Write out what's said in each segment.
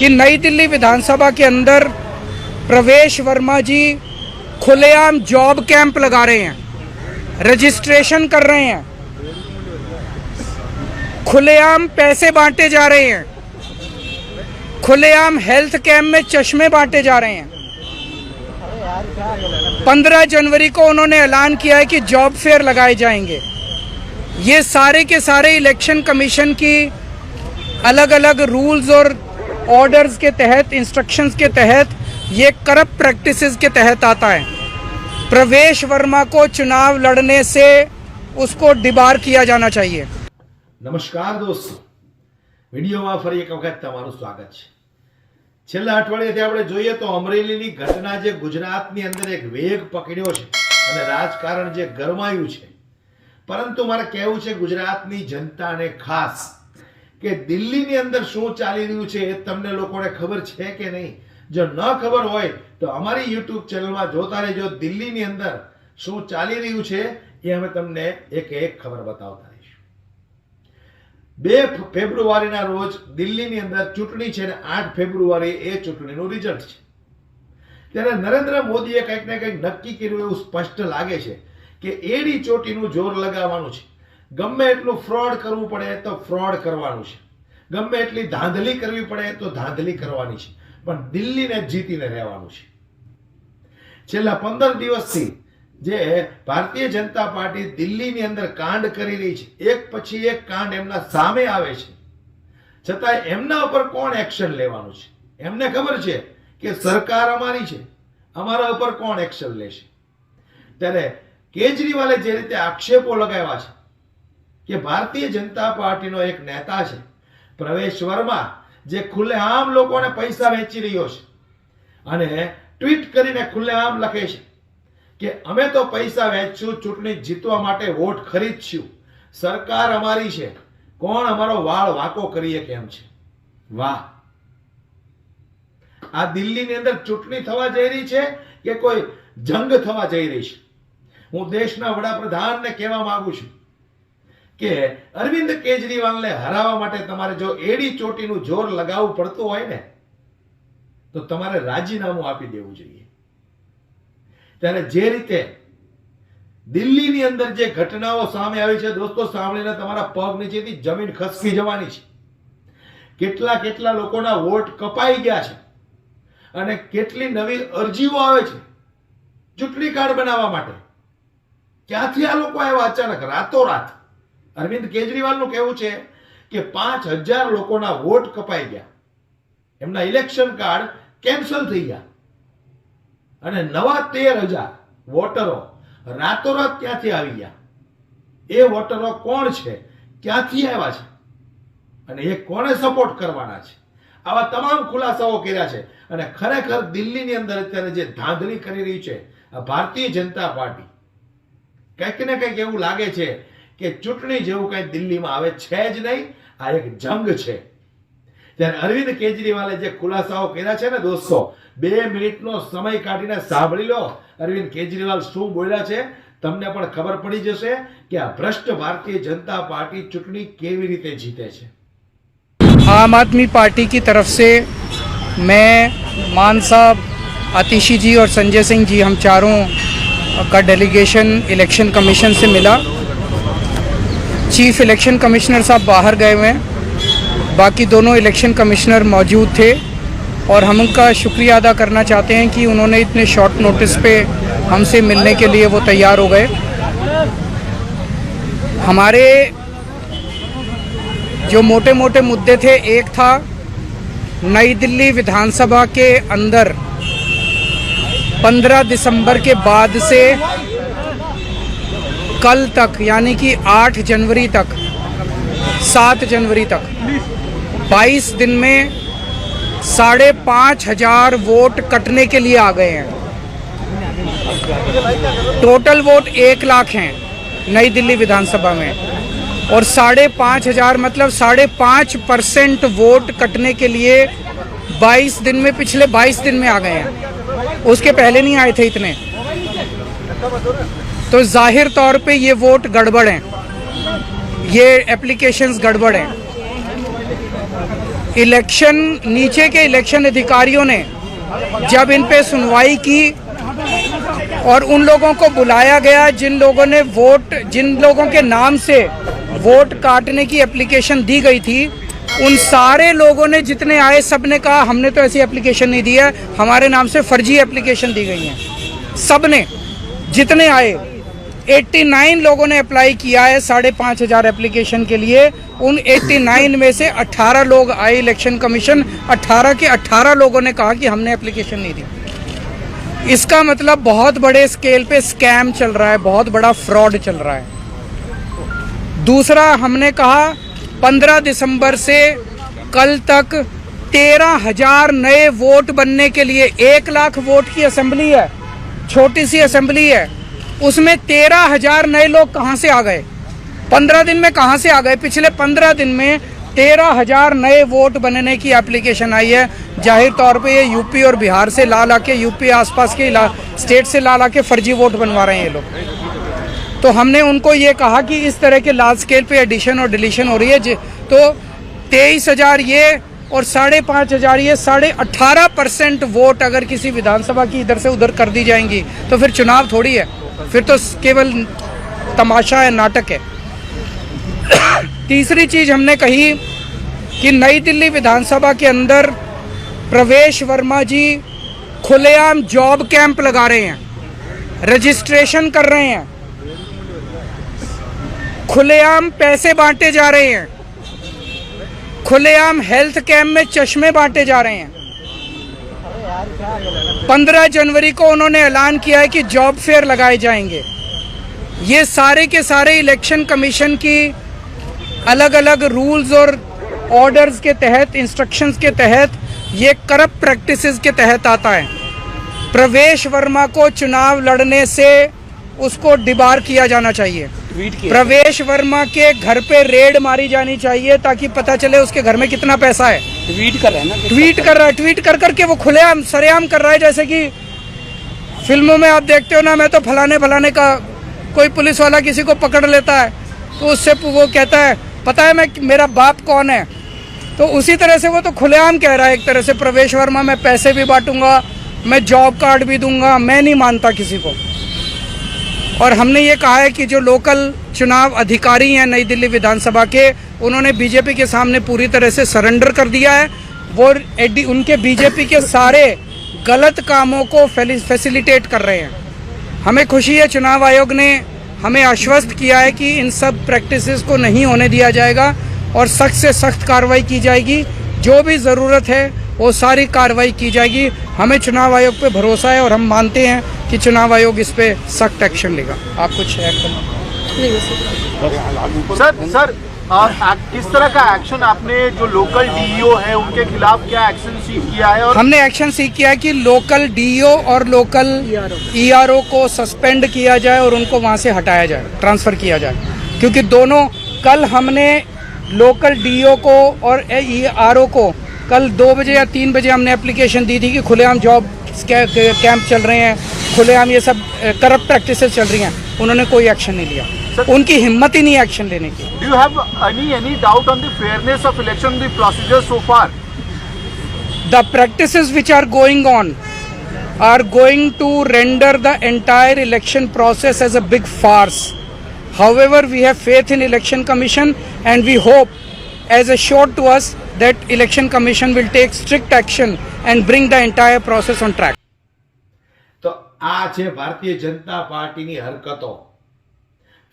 कि नई दिल्ली विधानसभा के अंदर प्रवेश वर्मा जी खुलेआम जॉब कैंप लगा रहे हैं, रजिस्ट्रेशन कर रहे हैं, खुलेआम पैसे बांटे जा रहे हैं, खुलेआम हेल्थ कैंप में चश्मे बांटे जा रहे हैं। पंद्रह जनवरी को उन्होंने ऐलान किया है कि जॉब फेयर लगाए जाएँगे। ये सारे के सारे इलेक्शन कमीशन की अलग अलग रूल्स और ऑर्डर्स के तहत इंस्ट्रक्शंस के तहत ये करप्ट प्रैक्टिसेस के तहत आता है प्रवेश वर्मा को चुनाव लड़ने से उसको डिबार किया जाना चाहिए નમસ્કાર દોસ્તો વિડીયોમાં ફરી એક વખત તમારું સ્વાગત છે છેલ્લા અઠવાડિયાથી આપણે જોઈએ તો અમરેલીની ઘટના જે ગુજરાતની અંદર એક વેગ પકડ્યો છે અને રાજકારણ જે ગરમાયું છે પરંતુ મારે કહેવું છે ગુજરાતની જનતાને ખાસ કે દિલ્હીની અંદર શું ચાલી રહ્યું છે એ તમને લોકોને ખબર છે કે નહીં? જો ન ખબર હોય, તો અમારી યુટ્યુબ ચેનલમાં જોતા રહેજો દિલ્હીની અંદર શું ચાલી રહ્યું છે એ અમે તમને એક એક ખબર બતાવતા રહીશું. બે ફેબ્રુઆરીના રોજ દિલ્હીની અંદર ચૂંટણી છે અને આઠ ફેબ્રુઆરી એ ચૂંટણીનું રિઝલ્ટ છે. ત્યારે નરેન્દ્ર મોદીએ કંઈક ને કંઈક નક્કી કર્યું એવું સ્પષ્ટ લાગે છે કે એડી ચોટીનું જોર લગાવવાનું છે. ગમે એટલું ફ્રોડ કરવું પડે તો ફ્રોડ કરવાનું છે. ગમે એટલી ધાંધલી કરવી પડે તો ધાંધલી કરવાની છે. પણ દિલ્હીને જીતીને રહેવાનું છે. છેલ્લા પંદર દિવસથી જે ભારતીય જનતા પાર્ટી દિલ્હીની અંદર કાંડ કરી રહી છે. એક પછી એક કાંડ એમના સામે આવે છે. છતાં એમના ઉપર કોણ એક્શન લેવાનું છે? એમને ખબર છે કે સરકાર અમારી છે. અમારા ઉપર કોણ એક્શન લેશે? ત્યારે કેજરીવાલે જે રીતે આક્ષેપો લગાવ્યા છે કે ભારતીય જનતા પાર્ટીનો એક નેતા છે. પ્રવેશ વર્મા, જે ખુલ્લેઆમ લોકોને પૈસા વેચી રહ્યો છે. અને ટ્વીટ કરીને ખુલ્લેઆમ લખે છે કે, અમે તો પૈસા વેચશું, ચૂંટણી જીતવા માટે વોટ ખરીદશું. સરકાર અમારી છે. કોણ અમારો વાળ વાંકો કરીએ કેમ છે? વાહ. આ દિલ્હીની અંદર ચૂંટણી થવા જઈ રહી છે કે કોઈ જંગ થવા જઈ રહી છે? હું દેશના વડાપ્રધાનને કહેવા માંગુ છું કે અરવિંદ કેજરીવાલને હરાવવા માટે તમારે જો એડી ચોટીનું જોર લગાવવું પડતું હોય ને, તો તમારે રાજીનામું આપી દેવું જોઈએ. ત્યારે જે રીતે દિલ્હીની અંદર જે ઘટનાઓ સામે આવી છે, દોસ્તો, સાંભળીને તમારા પગ નીચેથી જમીન ખસકી જવાની છે. કેટલા કેટલા લોકોના વોટ કપાઈ ગયા છે અને કેટલી નવી અરજીઓ આવે છે ચૂંટણી કાર્ડ બનાવવા માટે. ક્યાંથી આ લોકો આવ્યા? અચાનક રાતોરાત. અરવિંદ કેજરીવાલનું કહેવું છે કે પાંચ હજાર લોકોના વોટ કપાઈ ગયા. એમના ઇલેક્શન કાર્ડ કેન્સલ થઈ ગયા. અને નવા તેર હજાર વોટરો રાતોરાત ક્યાંથી આવી ગયા. એ વોટરો કોણ છે? ક્યાંથી આવ્યા છે? અને એ કોને સપોર્ટ કરવાના છે? આવા તમામ ખુલાસાઓ કર્યા છે. અને ખરેખર દિલ્હીની અંદર અત્યારે જે ધાંધલી કરી રહી છે ભારતીય જનતા પાર્ટી. કંઈક ને કંઈક એવું લાગે છે કે ચૂંટણી જેવું કંઈ દિલ્હીમાં આવે છે જ નહીં આ એક જંગ છે ત્યારે અરવિંદ કેજરીવાલે જે ખુલાસાઓ કર્યા છે ને દોસ્તો બે મિનિટનો સમય કાઢીને સાંભળી લો અરવિંદ કેજરીવાલ શું બોલ્યા છે તમને પણ ખબર પડી જશે કે આ ભ્રષ્ટ ભારતીય જનતા પાર્ટી ચૂંટણી કેવી રીતે જીતે છે आम आदमी पार्टी की तरफ से मैं मान साहब आतिशी जी और संजय सिंह जी हम चारों का डेलीगेशन इलेक्शन कमीशन से मिला चीफ इलेक्शन कमिश्नर साहब बाहर गए हुए हैं। बाकी दोनों इलेक्शन कमिश्नर मौजूद थे और हम उनका शुक्रिया अदा करना चाहते हैं कि उन्होंने इतने शॉर्ट नोटिस पे हमसे मिलने के लिए वो तैयार हो गए। हमारे जो मोटे मोटे मुद्दे थे, एक था नई दिल्ली विधानसभा के अंदर 15 दिसंबर के बाद से कल तक, यानी कि 8 जनवरी तक 7 जनवरी तक। 22 दिन में साढ़े पाँच हज़ार वोट कटने के लिए आ गए हैं। टोटल वोट एक लाख हैं नई दिल्ली विधानसभा में। और साढ़े पाँच हज़ार मतलब साढ़े पाँच परसेंट वोट कटने के लिए 22 दिन में, पिछले 22 दिन में आ गए हैं। उसके पहले नहीं आए थे इतने। तो ज़ाहिर तौर पे ये वोट गड़बड़ हैं। ये एप्लीकेशंस गड़बड़ हैं। इलेक्शन नीचे के इलेक्शन अधिकारियों ने जब इन पे सुनवाई की और उन लोगों को बुलाया गया जिन लोगों ने वोट, जिन लोगों के नाम से वोट काटने की एप्लीकेशन दी गई थी, उन सारे लोगों ने जितने आए सबने कहा, हमने तो ऐसी एप्लीकेशन नहीं दी है। हमारे नाम से फर्जी एप्लीकेशन दी गई है। सबने जितने आए 89 लोगों ने अप्लाई किया है, साढ़े पाँच हज़ार एप्लीकेशन के लिए। उन 89 में से 18 लोग आए इलेक्शन कमीशन। 18 के 18 लोगों ने कहा कि हमने एप्लीकेशन नहीं दी। इसका मतलब बहुत बड़े स्केल पे स्कैम चल रहा है, बहुत बड़ा फ्रॉड चल रहा है। दूसरा, हमने कहा 15 दिसंबर से कल तक तेरह हज़ार नए वोट बनने के लिए एक लाख वोट की असेंबली है, छोटी सी असेंबली है। उसमें तेरह हज़ार नए लोग कहाँ से आ गए? पंद्रह दिन में कहाँ से आ गए? पिछले पंद्रह दिन में तेरह हज़ार नए वोट बनने की एप्लीकेशन आई है। ज़ाहिर तौर पे ये यूपी और बिहार से ला ला के यूपी आसपास के स्टेट से ला ला के फर्जी वोट बनवा रहे हैं ये लोग। तो हमने उनको ये कहा कि इस तरह के लार्ज स्केल पे एडिशन और डिलीशन हो रही है। तो तेईस हज़ार ये और साढ़े पाँच हज़ार ये साढ़े अट्ठारह परसेंट वोट अगर किसी विधानसभा की इधर से उधर कर दी जाएँगी तो फिर चुनाव थोड़ी है। फिर तो केवल तमाशा है नाटक है। तीसरी चीज़ हमने कही कि नई दिल्ली विधानसभा के अंदर प्रवेश वर्मा जी खुलेआम जॉब कैंप लगा रहे हैं रजिस्ट्रेशन कर रहे हैं, खुलेआम पैसे बांटे जा रहे हैं, खुलेआम हेल्थ कैंप में चश्मे बांटे जा रहे हैं। पंद्रह जनवरी को उन्होंने ऐलान किया है कि जॉब फेयर लगाए जाएँगे। ये सारे के सारे इलेक्शन कमीशन की अलग अलग रूल्स और ऑर्डर्स के तहत, इंस्ट्रक्शंस के तहत, ये करप्ट प्रैक्टिसेस के तहत आता है। प्रवेश वर्मा को चुनाव लड़ने से उसको डिबार किया जाना चाहिए। ट्वीट प्रवेश वर्मा के घर पे रेड मारी जानी चाहिए ताकि पता चले उसके घर में कितना पैसा है। ट्वीट कर रहा है ना ट्वीट कर रहा है ट्वीट कर करके वो खुलेआम सरेआम कर रहा है जैसे कि फ़िल्मों में आप देखते हो ना मैं तो फलाने फलाने का कोई पुलिस वाला किसी को पकड़ लेता है तो उससे वो कहता है पता है मैं मेरा बाप कौन है? तो उसी तरह से वो तो खुलेआम कह रहा है एक तरह से प्रवेश वर्मा मैं पैसे भी बांटूँगा मैं जॉब कार्ड भी दूँगा मैं नहीं मानता किसी को। और हमने ये कहा है कि जो लोकल चुनाव अधिकारी हैं नई दिल्ली विधानसभा के, उन्होंने बीजेपी के सामने पूरी तरह से सरेंडर कर दिया है। वो एडी, उनके बीजेपी के सारे गलत कामों को फैसिलिटेट कर रहे हैं। हमें खुशी है, चुनाव आयोग ने हमें आश्वस्त किया है कि इन सब प्रैक्टिसेस को नहीं होने दिया जाएगा और सख्त से सख्त कार्रवाई की जाएगी। जो भी ज़रूरत है वो सारी कार्रवाई की जाएगी। हमें चुनाव आयोग पे भरोसा है और हम मानते हैं कि चुनाव आयोग इस पे सख्त एक्शन लेगा। आप कुछ ऐड करना? सर। सर किस तरह का एक्शन आपने जो लोकल डीईओ है उनके खिलाफ क्या एक्शन सीख किया है और हमने एक्शन सीख किया है कि लोकल डीओ और लोकल ईआरओ को सस्पेंड किया जाए और उनको वहाँ से हटाया जाए ट्रांसफ़र किया जाए। क्योंकि दोनों कल हमने लोकल डीओ को और ईआरओ को कल दो बजे या तीन बजे हमने एप्लीकेशन दी थी कि खुलेआम जॉब कैंप चल रहे हैं खुलेआम ये सब करप्ट प्रैक्टिस चल रही हैं। उन्होंने कोई एक्शन नहीं लिया। Sir, उनकी हिम्मत ही नहीं एक्शन लेने की। Do have any any doubt on the fairness of election the procedure so far the practice which are going on are going to render the entire election process as a big farce however we have faith in election commission and we hope as a sure to us that election commission will take strict action and bring the entire process on track. તો આ છે ભારતીય જનતા પાર્ટીની હરકતો.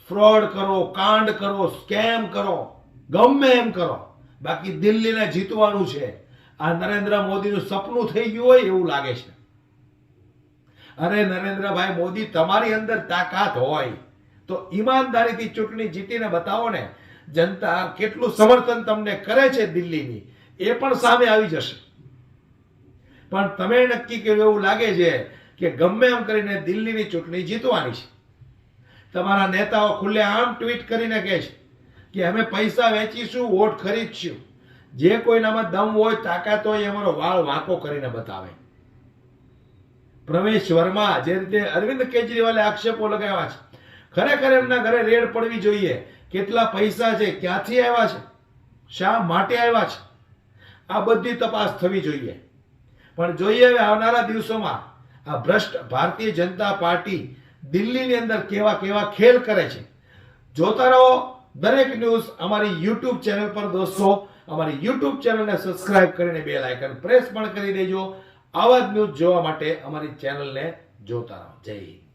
Fraud કરો, કાંડ કરો, scam કરો, ગમે એમ કરો. બાકી દિલ્હીને જીતવાનું છે. આ નરેન્દ્ર મોદીનું સપનું થઈ ગયું હોય એવું લાગે છે. અરે નરેન્દ્રભાઈ મોદી તમારી અંદર તાકાત હોય. તો ઈમાનદારીથી ચૂંટણી જીતીને બતાવો ને જનતા કેટલું સમર્થન તમને કરે છે દિલ્હીની, એ પણ સામે આવી જશે. પણ તમે નક્કી કર્યું એવું લાગે છે કે ગમે એમ કરીને દિલ્હીની ચૂંટણી જીતવાની છે. તમારા નેતાઓ ખુલ્લે આમ ટ્વીટ કરીને કહે છે કે અમે પૈસા વેચીશું, વોટ ખરીદશું. જે કોઈનામાં દમ હોય, તાકાત હોય અમારો વાળ વાંકો કરીને બતાવે. પ્રવેશ વર્મા જે રીતે અરવિંદ કેજરીવાલે આક્ષેપો લગાવ્યા છે. ખરેખર એમના ઘરે રેડ પડવી જોઈએ. કેટલા પૈસા છે, ક્યાંથી આવ્યા છે, શા માટે આવ્યા છે? આ બધી તપાસ થવી જોઈએ. પણ જોઈએ હવે આવનારા દિવસોમાં આ ભ્રષ્ટ ભારતીય જનતા પાર્ટી દિલ્હીની અંદર કેવા કેવા ખેલ કરે છે. જોતા રહો દરેક ન્યૂઝ અમારી યુટ્યુબ ચેનલ પર, દોસ્તો. અમારી યુટ્યુબ ચેનલને સબસ્ક્રાઇબ કરીને બે આઇકન પ્રેસ પણ કરી દેજો. આવા જ ન્યૂઝ જોવા માટે અમારી ચેનલને જોતા રહો. જય હિન્દ.